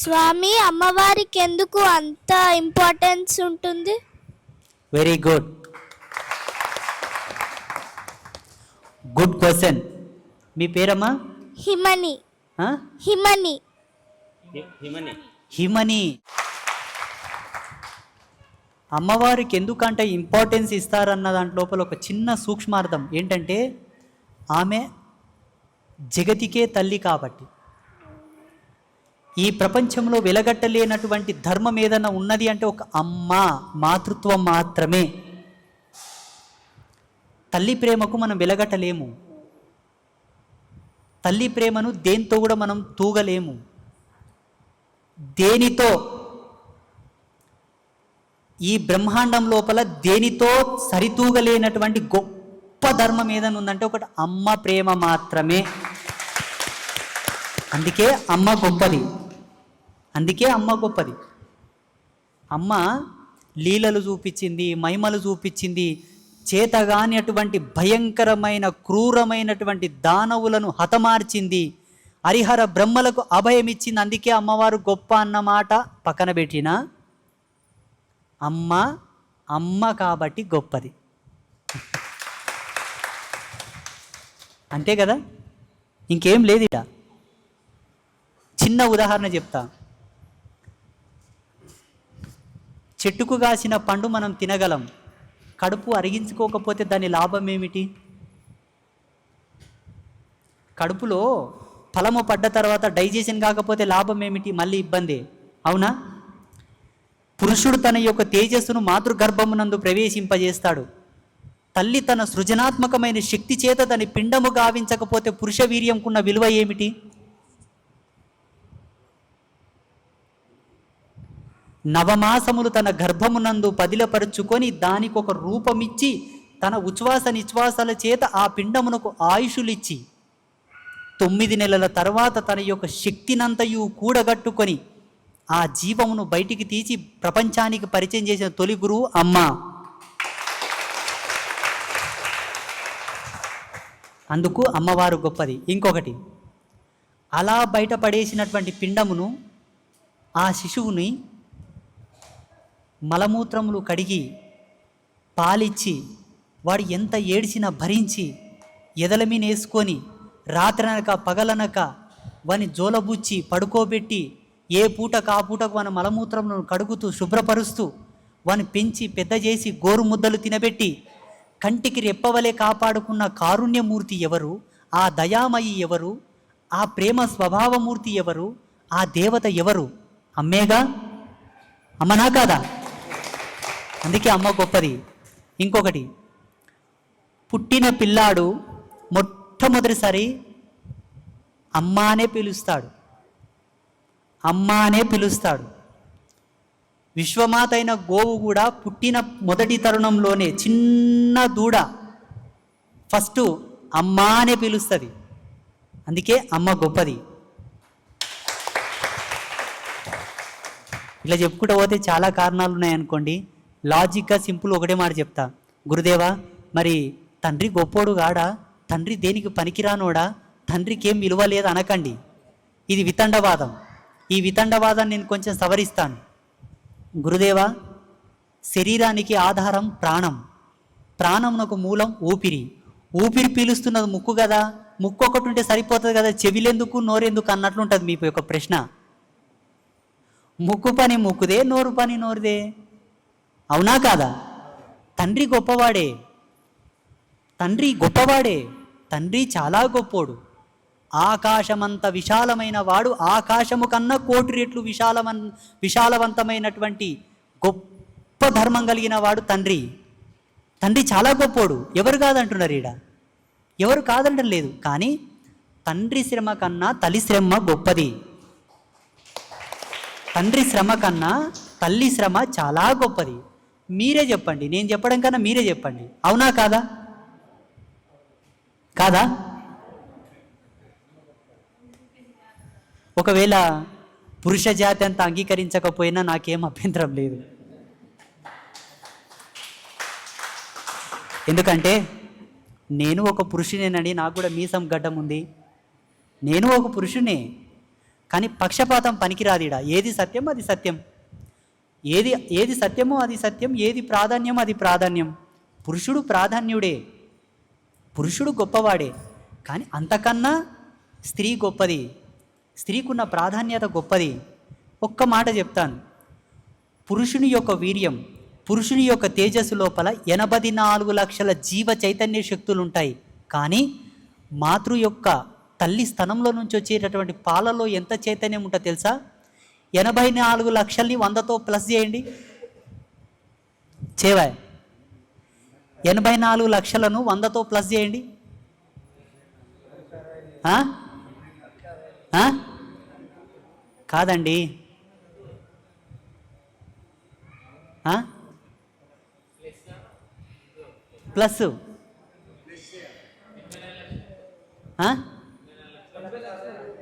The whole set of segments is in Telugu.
స్వామి అమ్మవారికి ఎందుకు అంత ఇంపార్టెన్స్ ఉంటుంది? వెరీ గుడ్ గుడ్ క్వశ్చన్ మీ పేరమ్మా? హిమని? హిమని. హిమని. హిమని. అమ్మవారికి ఎందుకంటే ఇంపార్టెన్స్ ఇస్తారన్న దాంట్ లోపల ఒక చిన్న సూక్ష్మార్థం ఏంటంటే ఆమె జగతికే తల్లి కాబట్టి. ఈ ప్రపంచంలో వెలగట్టలేనటువంటి ధర్మం ఏదైనా ఉన్నది అంటే ఒక అమ్మ మాతృత్వం మాత్రమే. తల్లి ప్రేమకు మనం వెలగట్టలేము. తల్లి ప్రేమను దేంతో కూడా మనం తూగలేము. దేనితో? ఈ బ్రహ్మాండం లోపల దేనితో సరితూగలేనటువంటి గొప్ప ధర్మం ఏదైనా ఉందంటే ఒకటి అమ్మ ప్రేమ మాత్రమే. అందుకే అమ్మ గొప్పది. అందుకే అమ్మ గొప్పది. అమ్మ లీలలు చూపించింది మహిమలు చూపించింది చేతగాని అటువంటి భయంకరమైన క్రూరమైనటువంటి దానవులను హతమార్చింది హరిహర బ్రహ్మలకు అభయమిచ్చింది అందుకే అమ్మవారు గొప్ప అన్నమాట పక్కన పెట్టిన అమ్మ అమ్మ కాబట్టి గొప్పది. అంతే కదా? ఇంకేం లేదు ఇట చిన్న ఉదాహరణ చెప్తా. చెట్టుకు కాసిన పండు మనం తినగలం. కడుపు అరిగించుకోకపోతే దాని లాభం ఏమిటి? కడుపులో ఫలము పడ్డ తర్వాత డైజెషన్ కాకపోతే లాభం ఏమిటి? మళ్ళీ ఇబ్బంది. అవునా? పురుషుడు తన యొక్క తేజస్సును మాతృగర్భమునందు ప్రవేశింపజేస్తాడు. తల్లి తన సృజనాత్మకమైన శక్తి చేత దాని పిండము గావించకపోతే పురుష వీర్యంకున్న విలువ ఏమిటి? నవమాసములు తన గర్భమునందు పదిలపరుచుకొని దానికి ఒక రూపమిచ్చి తన ఉచ్ఛ్వాస నిశ్వాసాల చేత ఆ పిండమునకు ఆయుషులిచ్చి తొమ్మిది నెలల తర్వాత తన యొక్క శక్తినంతయు కూడగట్టుకొని ఆ జీవమును బయటికి తీసి ప్రపంచానికి పరిచయం చేసిన తొలి గురువు అమ్మ. అందుకు అమ్మవారు గొప్పది. ఇంకొకటి అలా బయటపడేసినటువంటి పిండమును ఆ శిశువుని మలమూత్రములు కడిగి పాలిచ్చి వాడు ఎంత ఏడిచినా భరించి ఎదల మీద వేసుకొని రాత్రనక పగలనక వాని జోలబుచ్చి పడుకోబెట్టి ఏ పూట కా పూటకు మన మలమూత్రములను కడుగుతూ శుభ్రపరుస్తూ వాని పెంచి పెద్ద చేసి గోరు ముద్దలు తినబెట్టి కంటికి రెప్పవలే కాపాడుకున్న కారుణ్యమూర్తి ఎవరు? ఆ దయామయి ఎవరు? ఆ ప్రేమ స్వభావమూర్తి ఎవరు? ఆ దేవత ఎవరు? అమ్మేగా? అమ్మనా కాదా? అందుకే అమ్మ గొప్పది. ఇంకొకటి పుట్టిన పిల్లాడు మొట్టమొదటిసారి అమ్మానే పిలుస్తాడు. అమ్మానే పిలుస్తాడు. విశ్వమాత అయిన గోవు కూడా పుట్టిన మొదటి తరుణంలోనే చిన్న దూడ ఫస్ట్ అమ్మ అనే పిలుస్తుంది. అందుకే అమ్మ గొప్పది. ఇలా చెప్పుకుంటూ పోతే చాలా కారణాలు ఉన్నాయనుకోండి. లాజిక్గా సింపుల్ ఒకటే మాట చెప్తా. గురుదేవా మరి తండ్రి గొప్పోడు గాడా తండ్రి దేనికి పనికిరానోడా? తండ్రికి ఏం విలువ లేదు అనకండి. ఇది వితండవాదం. ఈ వితండవాదాన్ని నేను కొంచెం సవరిస్తాను. గురుదేవా శరీరానికి ఆధారం ప్రాణం. ప్రాణమునకు మూలం ఊపిరి. ఊపిరి పీలుస్తున్నది ముక్కు కదా? ముక్కు ఒకటి ఉంటే సరిపోతుంది కదా? చెవిలెందుకు నోరెందుకు అన్నట్లుంటుంది మీ యొక్క ప్రశ్న. ముక్కు పని ముక్కుదే నోరు పని నోరుదే. అవునా కాదా? తండ్రి గొప్పవాడే. తండ్రి గొప్పవాడే. తండ్రి చాలా గొప్పోడు. ఆకాశమంత విశాలమైన వాడు ఆకాశము కన్నా కోటి రెట్లు విశాలమన్ విశాలవంతమైనటువంటి గొప్ప ధర్మం కలిగిన వాడు తండ్రి. తండ్రి చాలా గొప్పోడు. ఎవరు కాదంటున్నారు ఈడ? ఎవరు కాదంటం లేదు. కానీ తండ్రి శ్రమ కన్నా తల్లి శ్రమ గొప్పది. తండ్రి శ్రమ కన్నా తల్లి శ్రమ చాలా గొప్పది. మీరే చెప్పండి. నేను చెప్పడం కన్నా మీరే చెప్పండి. అవునా కాదా? కాదా? ఒకవేళ పురుష జాతి అంతా అంగీకరించకపోయినా నాకేం అభ్యంతరం లేదు. ఎందుకంటే నేను ఒక పురుషునేనని నాకు కూడా మీసం గడ్డం ఉంది. నేను ఒక పురుషునే. కానీ పక్షపాతం పనికిరాదిడా ఏది సత్యం అది సత్యం. ఏది ఏది సత్యమో అది సత్యం ఏది ప్రాధాన్యం అది ప్రాధాన్యం. పురుషుడు ప్రాధాన్యుడే. పురుషుడు గొప్పవాడే. కానీ అంతకన్నా స్త్రీ గొప్పది. స్త్రీకున్న ప్రాధాన్యత గొప్పది. ఒక్క మాట చెప్తాను. పురుషుని యొక్క వీర్యం పురుషుని యొక్క తేజస్సు లోపల ఎనభై నాలుగు లక్షల జీవ చైతన్య శక్తులు ఉంటాయి కానీ మాతృ యొక్క తల్లి స్థనంలో నుంచి వచ్చేటటువంటి పాలలో ఎంత చైతన్యం ఉంటుందో తెలుసా? ఎనభై నాలుగు లక్షల్ని వందతో ప్లస్ చేయండి. చేవా? ఎనభై నాలుగు లక్షలను వందతో ప్లస్ చేయండి. కాదండి. ప్లస్. ఆ?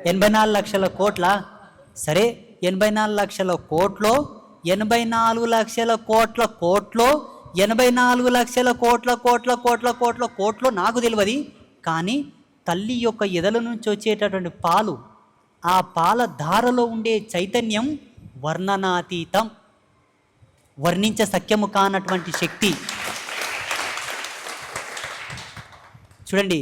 ఎనభై నాలుగు లక్షల కోట్ల. సరే. ఎనభై నాలుగు లక్షల కోట్లో ఎనభై నాలుగు లక్షల కోట్ల కోట్లో ఎనభై నాలుగు లక్షల కోట్ల కోట్ల కోట్ల కోట్ల కోట్లో నాకు తెలియదు. కానీ తల్లి యొక్క ఎదల నుంచి వచ్చేటటువంటి పాలు ఆ పాల ధారలో ఉండే చైతన్యం వర్ణనాతీతం. వర్ణించ సఖ్యము కానటువంటి శక్తి. చూడండి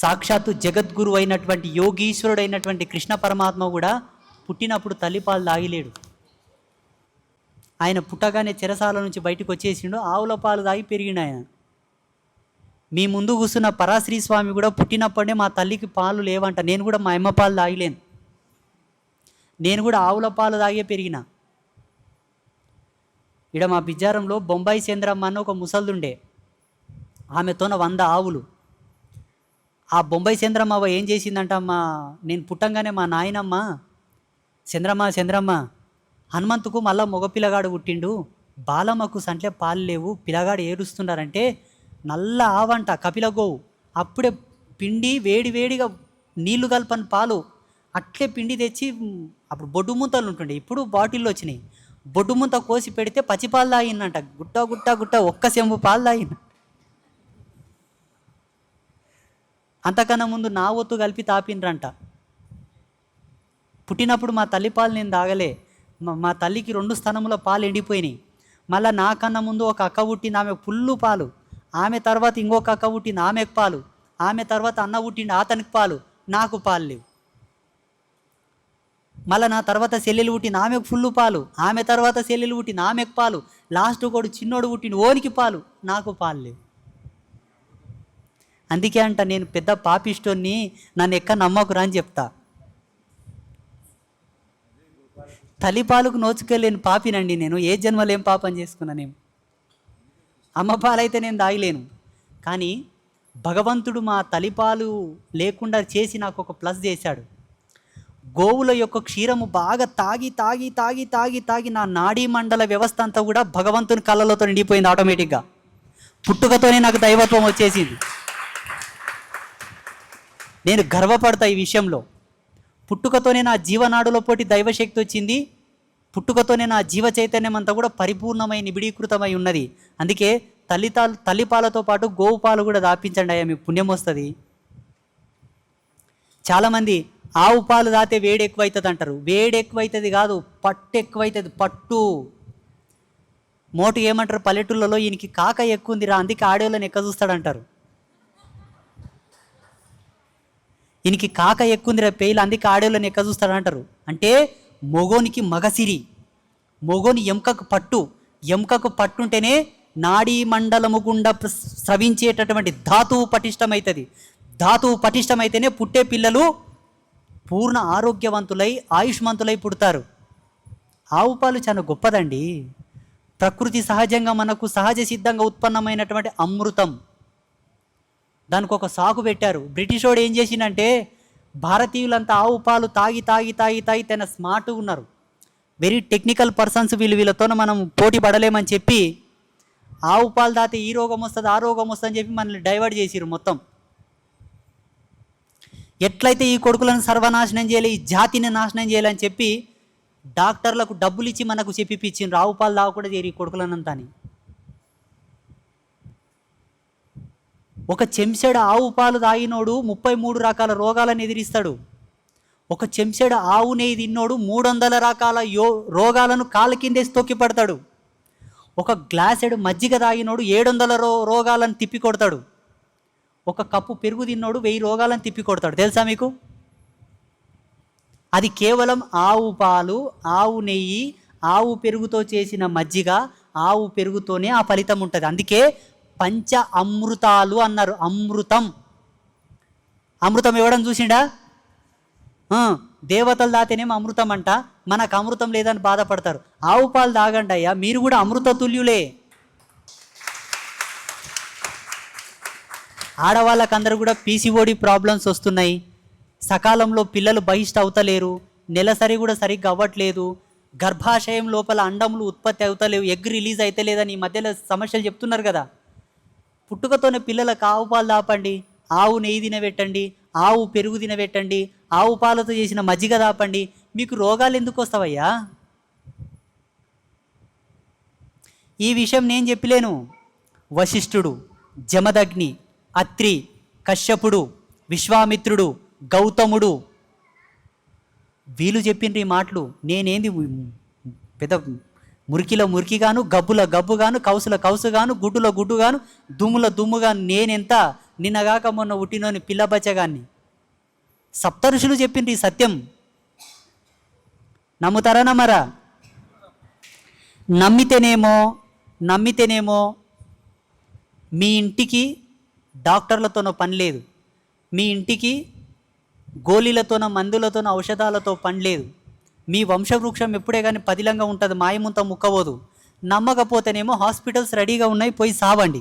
సాక్షాత్తు జగద్గురు అయినటువంటి యోగీశ్వరుడు అయినటువంటి కృష్ణ పరమాత్మ కూడా పుట్టినప్పుడు తల్లిపాలు తాగిలేడు. ఆయన పుట్టగానే చెరసాల నుంచి బయటకు వచ్చేసిండు ఆవుల పాలు తాగి పెరిగిండు ఆయన. మీ ముందు కూర్చున్న పరాశ్రీ స్వామి కూడా పుట్టినప్పుడే మా తల్లికి పాలు లేవంట నేను కూడా మా అమ్మ పాలు తాగిలేను. నేను కూడా ఆవుల పాలు తాగే పెరిగిన. ఇక్కడ మా బిజ్జారంలో బొంబాయి చంద్రమ్మ అన్న ఒక ముసల్దుండే. ఆమెతోన వంద ఆవులు. ఆ బొంబాయి చంద్రమ్మ ఏం చేసిందంటమ్మా? నేను పుట్టంగానే మా నాయనమ్మ చంద్రమ్మ చంద్రమ్మ హనుమంతుకు మళ్ళా మగపిల్లగాడు పుట్టిండు. బాలమ్మకు సంట్లే పాలు లేవు. పిల్లగాడు ఏడుస్తున్నారంటే నల్ల ఆవంట కపిల గోవు. అప్పుడే పిండి వేడి వేడిగా నీళ్ళు కలపని పాలు అట్లే పిండి తెచ్చి అప్పుడు బొడ్డు ముంతలు ఉంటుండే. ఇప్పుడు బాటిల్లో వచ్చినాయి. బొడ్డు ముంత కోసి పెడితే పచ్చిపాలు తాగిందంట. గుట్ట గుట్ట గుట్ట ఒక్క సెంబు పాలు తాగింది. అంతకన్నా ముందు నా ఒత్తు కలిపి తాపిండ్రంట. పుట్టినప్పుడు మా తల్లి పాలు నేను తాగలే. మా మా తల్లికి రెండు స్థనముల పాలు ఎండిపోయినాయి. మళ్ళీ నాకన్నా ముందు ఒక అక్క పుట్టింది ఆమె పుల్లు పాలు. ఆమె తర్వాత ఇంకొక అక్క పుట్టింది ఆమెకు పాలు. ఆమె తర్వాత అన్న పుట్టిండు అతనికి పాలు. నాకు పాలు లేవు. మళ్ళీ నా తర్వాత సెల్లెలు పుట్టింది ఆమెకు ఫుల్లు పాలు. ఆమె తర్వాత సెల్లెలు పుట్టింది ఆమెకు పాలు. లాస్ట్ కూడా చిన్నోడు పుట్టింది ఓనికి పాలు. నాకు పాలు లేవు. అందుకే అంట నేను పెద్ద పాపిష్టోని నన్ను ఎక్క నమ్మకురా అని చెప్తా. తలిపాలకు నోచుకెళ్ళలేని పాపినండి నేను. ఏ జన్మలో ఏం పాపం చేసుకున్నానేం అమ్మ పాలైతే నేను దాగిలేను కానీ భగవంతుడు మా తలిపాలు లేకుండా చేసి నాకు ఒక ప్లస్ చేశాడు. గోవుల యొక్క క్షీరము బాగా తాగి తాగి తాగి తాగి తాగి నా నాడీ మండల వ్యవస్థ అంతా కూడా భగవంతుని కళ్ళలతో నిండిపోయింది ఆటోమేటిక్గా పుట్టుకతోనే నాకు దైవత్వం వచ్చేసింది. నేను గర్వపడతా ఈ విషయంలో. పుట్టుకతోనే నా జీవనాడులో పోటీ దైవశక్తి వచ్చింది. పుట్టుకతోనే నా జీవ చైతన్యం అంతా కూడా పరిపూర్ణమై నిబిడీకృతమై ఉన్నది. అందుకే తల్లితాలు తల్లిపాలతో పాటు గోవు పాలు కూడా దాపించండి అయ్యా మీకు పుణ్యం వస్తుంది. చాలామంది ఆవు పాలు దాతే వేడి ఎక్కువైతుంది అంటారు వేడి ఎక్కువైతుంది కాదు పట్టు ఎక్కువైతుంది పట్టు. మోటు ఏమంటారు? పల్లెటూళ్ళలో ఈయనకి కాక ఎక్కువ ఉందిరా అందుకే ఆడేళ్ళని ఎక్క చూస్తాడంటారు దీనికి కాక ఎక్కుందిరా పేయిలు అందుకే ఆడేళ్ళని ఎక్క చూస్తాడంటారు? అంటే మొగోనికి మగసిరి మొగోని ఎముకకు పట్టు ఎముకకు పట్టుంటేనే నాడీ మండలము గుండా స్రవించేటటువంటి ధాతువు పటిష్టమవుతుంది ధాతువు పటిష్టమైతేనే పుట్టే పిల్లలు పూర్ణ ఆరోగ్యవంతులై ఆయుష్మంతులై పుడతారు. ఆవు పాలు చాలా గొప్పదండి. ప్రకృతి సహజంగా మనకు సహజ సిద్ధంగా ఉత్పన్నమైనటువంటి అమృతం. దానికి ఒక సాకు పెట్టారు. బ్రిటిష్ వాడు ఏం చేసిందంటే భారతీయులంతా ఆవు పాలు తాగి తాగి తాగి తాగి తన స్మార్ట్గా ఉన్నారు. వెరీ టెక్నికల్ పర్సన్స్ వీళ్ళు వీళ్ళతో మనం పోటీ పడలేమని చెప్పి ఆవు పాలు తాగితే ఈ రోగం వస్తుంది ఆ రోగం వస్తుంది అని చెప్పి మనల్ని డైవర్ట్ చేసిరు మొత్తం. ఎట్లయితే ఈ కొడుకులను సర్వనాశనం చేయాలి ఈ జాతిని నాశనం చేయాలని చెప్పి డాక్టర్లకు డబ్బులు ఇచ్చి మనకు చెప్పిపించిండ్రు ఆవు పాలు తాగకుండా చేరి ఈ కొడుకులనంతా అని ఒక చెంచెడు ఆవు పాలు తాగినోడు ముప్పై మూడు రకాల రోగాలను ఎదిరిస్తాడు. ఒక చెంచెడు ఆవు నెయ్యి తిన్నోడు మూడు వందల రకాల యో రోగాలను కాలు కిందేసి తొక్కి పడతాడు. ఒక గ్లాసెడు మజ్జిగ తాగినోడు ఏడు వందల రో రోగాలను తిప్పి కొడతాడు. ఒక కప్పు పెరుగు తిన్నోడు వెయ్యి రోగాలను తిప్పి కొడతాడు. తెలుసా మీకు? అది కేవలం ఆవు పాలు ఆవు నెయ్యి ఆవు పెరుగుతో చేసిన మజ్జిగ ఆవు పెరుగుతోనే ఆ ఫలితం ఉంటుంది. అందుకే పంచ అమృతాలు అన్నారు. అమృతం. అమృతం ఇవ్వడం చూసిండా? దేవతలు దాతేనేమో అమృతం అంట. మనకు అమృతం లేదని బాధపడతారు. ఆవు పాలు తాగండి అయ్యా మీరు కూడా అమృత తుల్యులే అందరు కూడా పీసీఓడి ప్రాబ్లమ్స్ వస్తున్నాయి. సకాలంలో పిల్లలు బహిష్ట అవుతలేరు. నెలసరి కూడా సరిగ్గా అవ్వట్లేదు. గర్భాశయం లోపల అండములు ఉత్పత్తి అవుతలేవు. ఎగ్ రిలీజ్ అయితే లేదని ఈ మధ్యలో సమస్యలు చెప్తున్నారు కదా. పుట్టుకతోనే పిల్లలకు ఆవు పాలు దాపండి. ఆవు నెయ్యి తినబెట్టండి. ఆవు పెరుగు తినబెట్టండి. ఆవు పాలతో చేసిన మజ్జిగ దాపండి. మీకు రోగాలు ఎందుకు వస్తావయ్యా? ఈ విషయం నేను చెప్పలేను. వశిష్ఠుడు జమదగ్ని అత్రి కశ్యపుడు విశ్వామిత్రుడు గౌతముడు. వీళ్ళు చెప్పిండ్రు ఈ మాటలు నేనేంది పెద్ద మురికిలో మురికిగాను గబ్బుల గబ్బుగాను కౌసుల కౌసుగాను గుడ్డుల గుడ్డుగాను దుమ్ముల దుమ్ముగాను నేనెంత? నిన్నగాక మొన్న ఉట్టినోని పిల్లబచ్చగాన్ని సప్తఋషులు చెప్పిండ్రు ఈ సత్యం. నమ్ముతారా నమ్మరా? నమ్మితేనేమో నమ్మితేనేమో మీ ఇంటికి డాక్టర్లతోనో పని లేదు. మీ ఇంటికి గోళీలతోనో మందులతోనో ఔషధాలతో పని లేదు. మీ వంశవృక్షం ఎప్పుడే కానీ పదిలంగా ఉంటుంది మాయముంత ముక్కబోదు నమ్మకపోతేనేమో హాస్పిటల్స్ రెడీగా ఉన్నాయి పోయి సావండి.